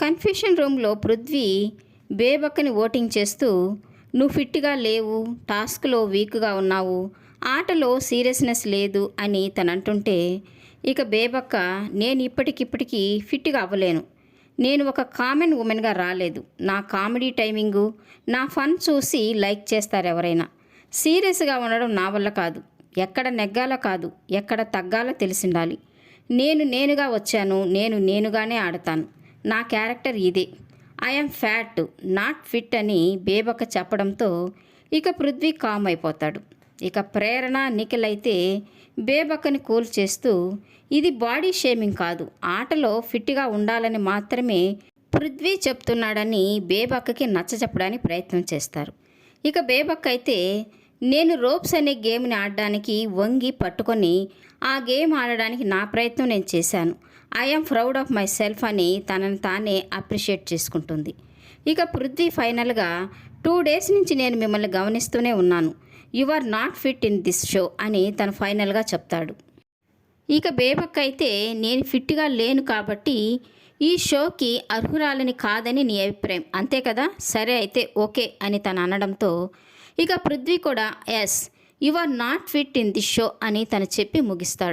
Confusion రూమ్లో Prithvi బేబక్కని voting చేస్తూ నువ్వు ఫిట్గా లేవు టాస్క్లో వీక్గా ఉన్నావు ఆటలో సీరియస్నెస్ లేదు అని తను అంటుంటే ఇక బేబక్క నేను ఇప్పటికిప్పటికీ ఫిట్గా అవ్వలేను. నేను ఒక కామన్ ఉమెన్గా రాలేదు. నా కామెడీ టైమింగు నా ఫన్ చూసి లైక్ చేస్తారు ఎవరైనా సీరియస్గా ఉండడం నా వల్ల కాదు. ఎక్కడ నెగ్గాలో కాదు. ఎక్కడ తగ్గాలో తెలిసిండాలి. నేను నేనుగా వచ్చాను. నేను నేనుగానే ఆడతాను. నా క్యారెక్టర్ ఇదే. ఐఎమ్ ఫ్యాట్ నాట్ ఫిట్ అని బేబక్క చెప్పడంతో ఇక పృథ్వీ కామ్ అయిపోతాడు. ఇక ప్రేరణ నిఖిల్ అయితే బేబక్కని కూల్ చేస్తూ ఇది బాడీ షేమింగ్ కాదు ఆటలో ఫిట్గా ఉండాలని మాత్రమే పృథ్వీ చెప్తున్నాడని బేబక్కకి నచ్చ చెప్పడానికి ప్రయత్నం చేస్తారు. ఇక బేబక్క అయితే నేను రోప్స్ అనే గేమ్ని ఆడడానికి వంగి పట్టుకొని ఆ గేమ్ ఆడడానికి నా ప్రయత్నం నేను చేశాను. I'm proud of myself అని తనని తానే అప్రిషియేట్ చేసుకుంటుంది. ఇక పృథ్వీ ఫైనల్గా టూ డేస్ నుంచి నేను మిమ్మల్ని గమనిస్తూనే ఉన్నాను. You are not fit in this show అని తను ఫైనల్గా చెప్తాడు. ఇక బేబక్ అయితే నేను ఫిట్గా లేను కాబట్టి ఈ షోకి అర్హురాలని కాదని నీ అభిప్రాయం. అంతే కదా? సరే అయితే ఓకే అని తను అనడంతో ఇక పృథ్వీ కూడా yes you are not fit in the show అని తను చెప్పి ముగిస్తాడు.